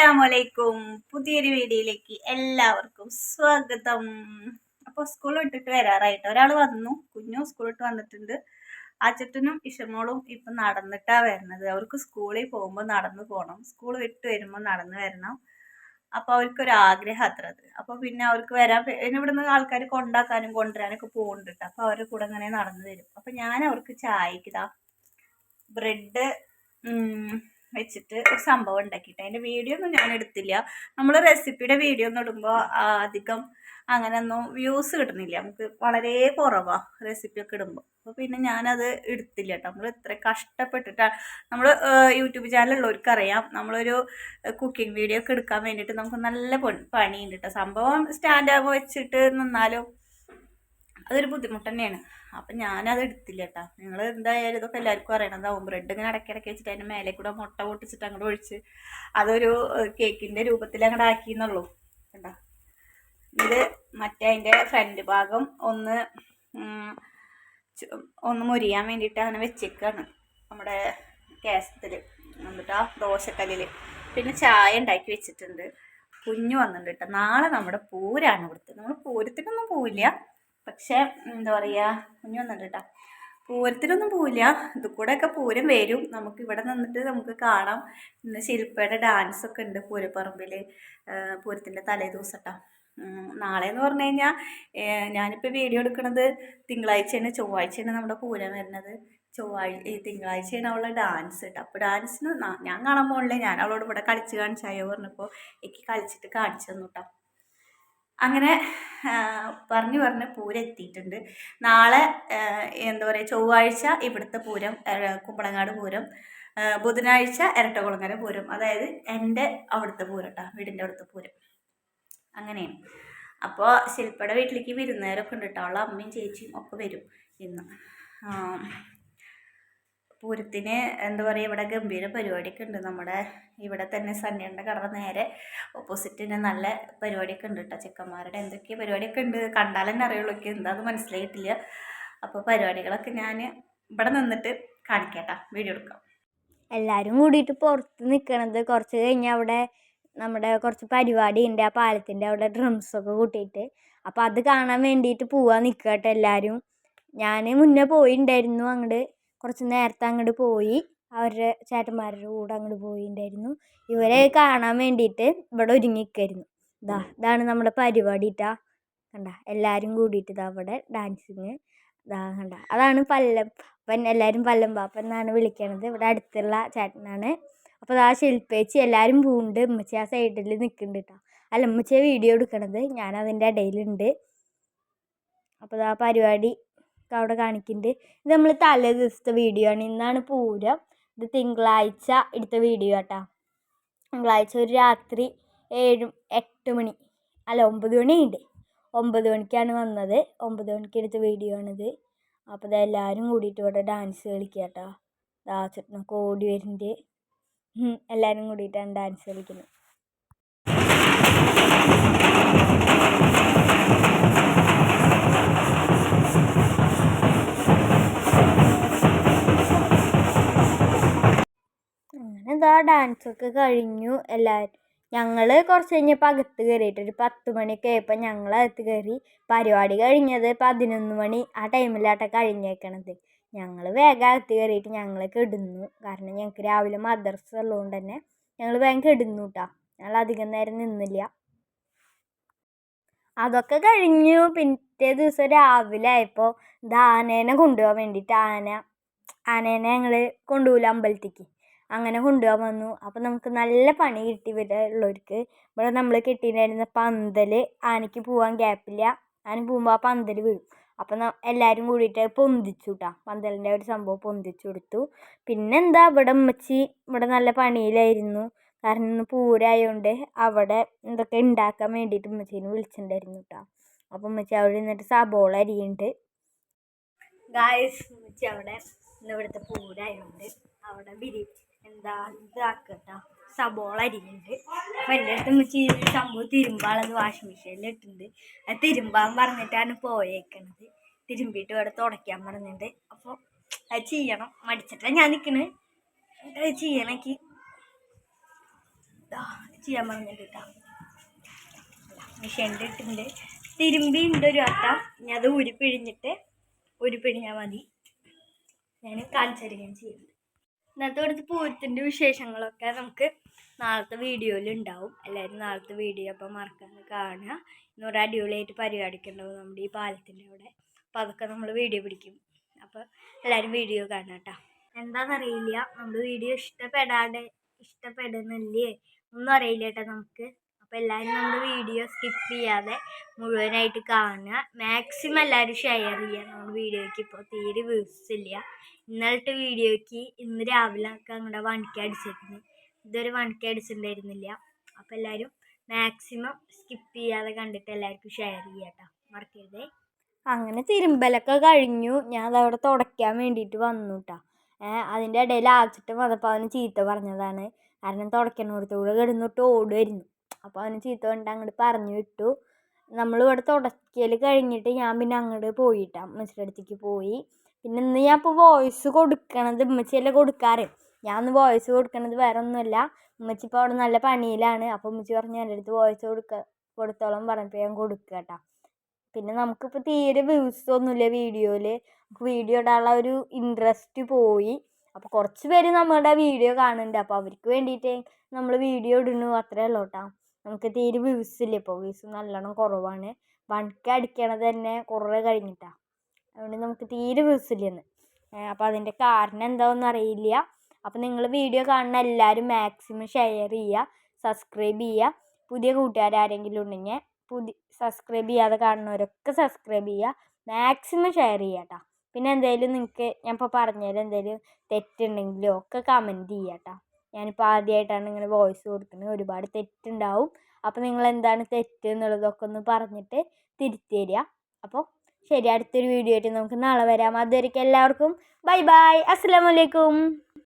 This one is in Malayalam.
അസ്സലാമലൈക്കും. പുതിയൊരു വീഡിയോയിലേക്ക് എല്ലാവർക്കും സ്വാഗതം. അപ്പോൾ സ്കൂൾ വിട്ടിട്ട് വരാറായിട്ട്. ഒരാൾ വന്നു. കുഞ്ഞു സ്കൂൾ വിട്ട് വന്നിട്ടുണ്ട്. അച്ചട്ടനും ഇഷമോളും ഇപ്പം നടന്നിട്ടാ വരുന്നത്. അവർക്ക് സ്കൂളിൽ പോകുമ്പോൾ നടന്നു പോകണം സ്കൂൾ വിട്ട് വരുമ്പോൾ നടന്നു വരണം. അപ്പോൾ അവർക്കൊരു ആഗ്രഹം അത്ര അത്. അപ്പോൾ പിന്നെ അവർക്ക് വരാൻ പിന്നെ ഇവിടെ നിന്ന് ആൾക്കാർ കൊണ്ടാക്കാനും കൊണ്ടുവരാനൊക്കെ പോകുന്നുണ്ട് അപ്പോൾ അവരുടെ കൂടെ അങ്ങനെ നടന്നു തരും അപ്പോൾ ഞാൻ അവർക്ക് ചായക്കിതാ ബ്രെഡ് വെച്ചിട്ട് ഒരു സംഭവം ഉണ്ടാക്കിയിട്ട്. അതിന്റെ വീഡിയോ ഒന്നും ഞാൻ എടുത്തില്ല. നമ്മൾ റെസിപ്പിയുടെ വീഡിയോ ഒന്നും ഇടുമ്പോൾ അധികം അങ്ങനെയൊന്നും വ്യൂസ് കിട്ടുന്നില്ല. നമുക്ക് വളരെ കുറവാണ് റെസിപ്പിയൊക്കെ ഇടുമ്പോൾ അപ്പോൾ പിന്നെ ഞാനത് എടുത്തില്ല കേട്ടോ നമ്മൾ ഇത്ര കഷ്ടപ്പെട്ടിട്ടാണ് നമ്മൾ യൂട്യൂബ് ചാനലുള്ളവർക്ക് അറിയാം നമ്മളൊരു കുക്കിംഗ് വീഡിയോ ഒക്കെ എടുക്കാൻ വേണ്ടിയിട്ട് നമുക്ക് നല്ല പണി പണിയുണ്ട് കേട്ടോ സംഭവം സ്റ്റാൻഡാകുമ്പോൾ വെച്ചിട്ട് നിന്നാലും അതൊരു ബുദ്ധിമുട്ട് തന്നെയാണ്. അപ്പം ഞാനത് എടുത്തില്ല കേട്ടോ നിങ്ങൾ എന്തായാലും ഇതൊക്കെ എല്ലാവർക്കും അറിയണതാവും. ബ്രെഡ് ഇങ്ങനെ ഇടയ്ക്കിടയ്ക്ക് വെച്ചിട്ട് അതിന്റെ മേലെ കൂടെ മുട്ട പൊട്ടിച്ചിട്ട് അങ്ങോട്ട് ഒഴിച്ച് അതൊരു കേക്കിന്റെ രൂപത്തിൽ അങ്ങോട്ട് ആക്കിയെന്നുള്ളൂ. കണ്ടോ? ഇത് മറ്റേ അതിന്റെ ഫ്രണ്ട് ഭാഗം ഒന്ന് ഒന്ന് മുരിയാൻ വേണ്ടിയിട്ട് അങ്ങനെ വെച്ചേക്കാണ്. നമ്മുടെ ഗ്യാസത്തിൽ എന്നിട്ട് ആ ദോശക്കല്ലിൽ പിന്നെ ചായ ഉണ്ടാക്കി വെച്ചിട്ടുണ്ട്. കുഞ്ഞു വന്നിട്ടുണ്ട് കേട്ടോ നാളെ നമ്മുടെ പൂരാണ് ഇവിടുത്തെ. നമ്മൾ പൂരത്തിനൊന്നും പോവില്ല. പക്ഷെ എന്താ പറയുക കുഞ്ഞു വന്നിട്ട് കേട്ടോ പൂരത്തിനൊന്നും പോവില്ല. ഇത് കൂടെയൊക്കെ പൂരം വരും. നമുക്ക് ഇവിടെ നിന്നിട്ട് നമുക്ക് കാണാം. ഇന്ന് ശില്പയുടെ ഡാൻസ് ഒക്കെ ഉണ്ട് പൂരപ്പറമ്പിൽ പൂരത്തിന്റെ തലേ ദിവസം കേട്ടോ നാളെ എന്ന് പറഞ്ഞു കഴിഞ്ഞാൽ ഞാനിപ്പോൾ വീഡിയോ എടുക്കുന്നത് തിങ്കളാഴ്ചയാണ് ചൊവ്വാഴ്ചയാണ് നമ്മുടെ പൂരം വരുന്നത്. ചൊവ്വാഴ്ച തിങ്കളാഴ്ചയാണ് അവളുടെ ഡാൻസ് കേട്ടോ അപ്പോൾ ഡാൻസിന് ഞാൻ കാണാൻ പോകണില്ല ഞാൻ അവളോട് ഇവിടെ കളിച്ച് കാണിച്ചായോ പറഞ്ഞപ്പോൾ എനിക്ക് കളിച്ചിട്ട് കാണിച്ചു തന്നു കേട്ടോ അങ്ങനെ പറഞ്ഞു പറഞ്ഞ് പൂരം എത്തിയിട്ടുണ്ട് നാളെ എന്താ പറയുക ചൊവ്വാഴ്ച ഇവിടുത്തെ പൂരം കുമ്പളങ്ങാട് പൂരം ബുധനാഴ്ച ഇരട്ടകുളങ്ങര പൂരം. അതായത് എന്റെ അവിടുത്തെ പൂരം കേട്ടോ വീടിന്റെ അവിടുത്തെ പൂരം. അങ്ങനെയാണ്. അപ്പോൾ ശില്പയുടെ വീട്ടിലേക്ക് വിരുന്നേരൊക്കെ ഉണ്ട് കേട്ടോ അവളെ അമ്മയും ചേച്ചിയും ഒക്കെ വരും ഇന്ന്. പൂരത്തിന് എന്താ പറയുക ഇവിടെ ഗംഭീര പരിപാടിയൊക്കെ ഉണ്ട്. നമ്മുടെ ഇവിടെ തന്നെ സണ്ണിയുടെ കട നേരെ ഓപ്പോസിറ്റിന് നല്ല പരിപാടിയൊക്കെ ഉണ്ട് കേട്ടോ ചെക്കന്മാരുടെ എന്തൊക്കെ പരിപാടിയൊക്കെ ഉണ്ട്. കണ്ടാൽ തന്നെ അറിയുള്ളൂ. എന്താ എന്താന്ന് മനസ്സിലായിട്ടില്ല. അപ്പോൾ പരിപാടികളൊക്കെ ഞാൻ ഇവിടെ നിന്നിട്ട് കാണിക്കട്ടാ. വീഡിയോ എടുക്കാം. എല്ലാവരും കൂടിയിട്ട് പുറത്ത് നിൽക്കണത് കുറച്ച് കഴിഞ്ഞാൽ അവിടെ നമ്മുടെ കുറച്ച് പരിപാടി ഉണ്ട്. ആ പാലത്തിന്റെ അവിടെ ഡ്രംസൊക്കെ കൂട്ടിയിട്ട്. അപ്പോൾ അത് കാണാൻ വേണ്ടിയിട്ട് പോവാൻ നിൽക്കട്ടെ എല്ലാവരും ഞാൻ മുന്നേ പോയിണ്ടായിരുന്നു അങ്ങോട്ട് കുറച്ച് നേരത്തെ അങ്ങോട്ട് പോയി. അവരുടെ ചേട്ടന്മാരുടെ കൂടെ അങ്ങോട്ട് പോയിണ്ടായിരുന്നു. ഇവരെ കാണാൻ വേണ്ടിയിട്ട് ഇവിടെ ഒരുങ്ങിക്കായിരുന്നു. ഇതാ ഇതാണ് നമ്മുടെ പരിപാടി ഇട്ടാ കണ്ട എല്ലാവരും കൂടിയിട്ട് ഇതാ അവിടെ ഡാൻസിങ്. ഇതാ കണ്ട അതാണ് പല്ലം അപ്പം എല്ലാവരും പല്ലം പാപ്പൻ എന്നാണ് വിളിക്കണത്. ഇവിടെ അടുത്തുള്ള ചേട്ടനാണ്. അപ്പോൾ ആ ശില്പേച്ചി എല്ലാവരും പൂണ്ട്. ഉമ്മച്ചി ആ സൈഡിൽ നിൽക്കുന്നുണ്ട് കേട്ടോ അല്ല ഉമ്മച്ചിയെ വീഡിയോ എടുക്കണത്. ഞാൻ അതിന്റെ ഇടയിലുണ്ട് അപ്പോൾ ആ പരിപാടി അവിടെ കാണിക്കുന്നുണ്ട് ഇത് നമ്മൾ തലേ ദിവസത്തെ വീഡിയോ ആണ്. ഇന്നാണ് പൂരം. ഇത് തിങ്കളാഴ്ച എടുത്ത വീഡിയോ കേട്ടോ തിങ്കളാഴ്ച ഒരു രാത്രി ഏഴ് എട്ട് മണി അല്ല ഒമ്പത് മണിയുണ്ട് ഒമ്പത് മണിക്കാണ് വന്നത്. ഒമ്പത് മണിക്ക് എടുത്ത വീഡിയോ ആണിത്. അപ്പോൾ ഇത് എല്ലാവരും കൂടിയിട്ട് ഇവിടെ ഡാൻസ് കളിക്കുക കേട്ടോ ദാ ചേട്ടനൊക്കെ ഓടി വരുന്നുണ്ട് എല്ലാവരും കൂടിയിട്ടാണ് ഡാൻസ് കളിക്കുന്നത് ഡാൻസൊക്കെ കഴിഞ്ഞു എല്ലാവരും. ഞങ്ങൾ കുറച്ച് കഴിഞ്ഞപ്പോൾ അകത്ത് കയറിയിട്ട് ഒരു പത്ത് മണിയൊക്കെ ആയപ്പോൾ ഞങ്ങൾ അകത്ത് കയറി പരിപാടി കഴിഞ്ഞത് പതിനൊന്ന് മണി ആ ടൈമിലാട്ടെ കഴിഞ്ഞേക്കണത്. ഞങ്ങൾ വേഗം അകത്ത് കയറിയിട്ട് ഞങ്ങൾ കിടന്നു. കാരണം ഞങ്ങൾക്ക് രാവിലെ മദർസ് ഉള്ളതുകൊണ്ട് തന്നെ ഞങ്ങൾ വേഗം കിടന്നു കേട്ടോ ഞങ്ങൾ അധികം നേരം നിന്നില്ല. അതൊക്കെ കഴിഞ്ഞു. പിറ്റേ ദിവസം രാവിലെ ആയപ്പോൾ ആനേനെ കൊണ്ടുപോകാൻ വേണ്ടിയിട്ട് ആന ആനേനെ ഞങ്ങൾ കൊണ്ടുപോകില്ല അമ്പലത്തേക്ക്. അങ്ങനെ കൊണ്ടുപോകാൻ വന്നു. അപ്പം നമുക്ക് നല്ല പണി കിട്ടി ഇവിടെ ഉള്ളവർക്ക്. ഇവിടെ നമ്മൾ കെട്ടിയിട്ടുണ്ടായിരുന്ന പന്തൽ ആനയ്ക്ക് പോകാൻ ഗ്യാപ്പില്ല ആന പോകുമ്പോൾ ആ പന്തൽ വീഴും. അപ്പം എല്ലാവരും കൂടിയിട്ട് പൊന്തിച്ചു കേട്ടോ പന്തലിന്റെ ഒരു സംഭവം പൊന്തിച്ചു കൊടുത്തു. പിന്നെന്താ ഇവിടെ ഉമ്മച്ചി ഇവിടെ നല്ല പണിയിലായിരുന്നു. കാരണം ഇന്ന് പൂരമായതുകൊണ്ട് അവിടെ എന്തൊക്കെ ഉണ്ടാക്കാൻ വേണ്ടിയിട്ട് ഉമ്മച്ചീനെ വിളിച്ചിട്ടുണ്ടായിരുന്നു കേട്ടോ അപ്പം ഉമ്മച്ചി അവിടെ നിന്നിട്ട് സബോള അരിയുണ്ട്. ഗായസ് ഉമ്മച്ചി അവിടെ ഇന്ന് ഇവിടുത്തെ പൂരമായതുകൊണ്ട് അവിടെ ബിരി എന്താ ഇതാക്കട്ടോ. സബോള അരിയുണ്ട് അപ്പം എന്റെ അടുത്ത് വെച്ച് സംഭവം തിരുമ്പാളത് വാഷിംഗ് മെഷീനിൽ ഇട്ടിട്ടുണ്ട്. അത് തിരുമ്പാൻ പറഞ്ഞിട്ടാണ് പോയേക്കണത്. തിരുമ്പിയിട്ട് ഇവിടെ തുടയ്ക്കാൻ പറഞ്ഞിട്ടുണ്ട്. അപ്പോൾ അത് ചെയ്യണം. മടിച്ചിട്ടാണ് ഞാൻ നിൽക്കണത് അത് ചെയ്യണമെങ്കിൽ ചെയ്യാൻ പറഞ്ഞിട്ട് കേട്ടോ മെഷീനിൽ ഇട്ടിട്ടുണ്ട്. തിരുമ്പി ഉണ്ട് ഒരു വട്ടം. ഞാൻ അത് ഉരുപ്പിഴിഞ്ഞിട്ട് പിഴിഞ്ഞിട്ട് ഉരി പിഴിഞ്ഞാൽ മതി. ഞാൻ കാണിച്ചു തരികയും ചെയ്യുന്നുണ്ട് ഇന്നത്തെ ഇവിടുത്തെ പൂരത്തിന്റെ വിശേഷങ്ങളൊക്കെ നമുക്ക് നാളത്തെ വീഡിയോയിൽ ഉണ്ടാവും. എല്ലാവരും നാളത്തെ വീഡിയോ അപ്പോൾ മറക്കാതെ കാണുക. ഇന്നൊരു അടിപൊളിയായിട്ട് പരിപാടിക്കുണ്ടാവും നമ്മുടെ ഈ പാലത്തിന്റെ അവിടെ. അപ്പോൾ അതൊക്കെ നമ്മൾ വീഡിയോ പിടിക്കും. അപ്പോൾ എല്ലാവരും വീഡിയോ കാണാം കേട്ടോ. എന്താണെന്നറിയില്ല. നമ്മൾ വീഡിയോ ഇഷ്ടപ്പെടാതെ ഇഷ്ടപ്പെടുന്നില്ലേ? ഒന്നും അറിയില്ല കേട്ടോ നമുക്ക്. അപ്പോൾ എല്ലാവരും നമ്മുടെ വീഡിയോ സ്കിപ്പ് ചെയ്യാതെ മുഴുവനായിട്ട് കാണുക. മാക്സിമം എല്ലാവരും ഷെയർ ചെയ്യുക. നമ്മുടെ വീഡിയോയ്ക്ക് ഇപ്പോൾ തീരെ വ്യൂസ് ഇല്ല. ഇന്നലത്തെ വീഡിയോയ്ക്ക് ഇന്ന് രാവിലെ ഒക്കെ അങ്ങോട്ട് വണിക്ക് അടിച്ചിരുന്നു. ഇതൊരു വണിക്ക് അടിച്ചിട്ടുണ്ടായിരുന്നില്ല. അപ്പോൾ എല്ലാവരും മാക്സിമം സ്കിപ്പ് ചെയ്യാതെ കണ്ടിട്ട് എല്ലാവർക്കും ഷെയർ ചെയ്യുക കേട്ടോ മറക്കരുതേ. അങ്ങനെ തിരുമ്പലൊക്കെ കഴിഞ്ഞു. ഞാൻ അതവിടെ തുടയ്ക്കാൻ വേണ്ടിയിട്ട് വന്നു കേട്ടോ അതിന്റെ ഇടയിൽ ആച്ചിട്ട് വന്നപ്പോൾ അവന് ചീത്ത പറഞ്ഞതാണ്. കാരണം തുടയ്ക്കണോടത്തൂടെ കിടന്നിട്ട് ഓടുമായിരുന്നു അപ്പോൾ അവന് ചീത്ത കൊണ്ട് അങ്ങോട്ട് പറഞ്ഞു വിട്ടു. നമ്മളിവിടെ തുടക്കൽ കഴിഞ്ഞിട്ട് ഞാൻ പിന്നെ അങ്ങോട്ട് പോയിട്ടാ അമ്മച്ചിയുടെ അടുത്തേക്ക് പോയി. പിന്നെ ഇന്ന് ഞാൻ ഇപ്പോൾ വോയിസ് കൊടുക്കണത് ഉമ്മച്ചിയല്ലേ കൊടുക്കാറ്? ഞാൻ ഒന്ന് വോയിസ് കൊടുക്കണത് വേറെ ഒന്നുമല്ല ഉമ്മച്ചി ഇപ്പോൾ അവിടെ നല്ല പണിയിലാണ്. അപ്പോൾ ഉമ്മച്ചി പറഞ്ഞു എന്റെ അടുത്ത് വോയിസ് കൊടുക്ക കൊടുത്തോളം പറഞ്ഞപ്പോൾ ഞാൻ കൊടുക്കുക കേട്ടോ പിന്നെ നമുക്കിപ്പോൾ തീരെ വ്യൂസ് ഒന്നുമില്ല വീഡിയോയിൽ നമുക്ക് വീഡിയോ ഇടാനുള്ള ഒരു ഇൻട്രസ്റ്റ് പോയി. അപ്പോൾ കുറച്ച് പേര് നമ്മളുടെ വീഡിയോ കാണുന്നുണ്ട്. അപ്പോൾ അവർക്ക് വേണ്ടിയിട്ട് നമ്മൾ വീഡിയോ ഇടുന്നു. അത്രേ ഉള്ളൂ കേട്ടോ നമുക്ക് തീരെ വ്യൂസ് ഇല്ല ഇപ്പോൾ വ്യൂസ് നല്ലോണം കുറവാണ്. വൺക്ക് അടിക്കണത് തന്നെ കുറേ കഴിഞ്ഞിട്ടാണ് അതുകൊണ്ട് നമുക്ക് തീരെ വ്യൂസ് ഇല്ലെന്ന് അപ്പോൾ അതിന്റെ കാരണം എന്താണെന്ന് അറിയില്ല. അപ്പോൾ നിങ്ങൾ വീഡിയോ കാണുന്ന എല്ലാവരും മാക്സിമം ഷെയർ ചെയ്യുക സബ്സ്ക്രൈബ് ചെയ്യുക. പുതിയ കൂട്ടുകാർ ആരെങ്കിലും ഉണ്ടെങ്കിൽ പുതിയ സബ്സ്ക്രൈബ് ചെയ്യാതെ കാണുന്നവരൊക്കെ സബ്സ്ക്രൈബ് ചെയ്യുക. മാക്സിമം ഷെയർ ചെയ്യുക കേട്ടോ പിന്നെ എന്തെങ്കിലും നിങ്ങൾക്ക് ഞാൻ ഇപ്പോൾ പറഞ്ഞതിൽ എന്തെങ്കിലും തെറ്റുണ്ടെങ്കിലോ ഒക്കെ കമന്റ് ചെയ്യാട്ടോ ഞാനിപ്പോൾ ആദ്യമായിട്ടാണ് ഇങ്ങനെ വോയിസ് കൊടുക്കുന്നത് ഒരുപാട് തെറ്റുണ്ടാവും. അപ്പോൾ നിങ്ങൾ എന്താണ് തെറ്റ് എന്നുള്ളതൊക്കെ ഒന്ന് പറഞ്ഞിട്ട് തിരുത്തി തരിക. അപ്പോൾ ശരി അടുത്തൊരു വീഡിയോ ആയിട്ട് നമുക്ക് നാളെ വരാം. അതുവരെയ്ക്കും എല്ലാവർക്കും ബൈ ബൈ അസ്സലാമലൈക്കും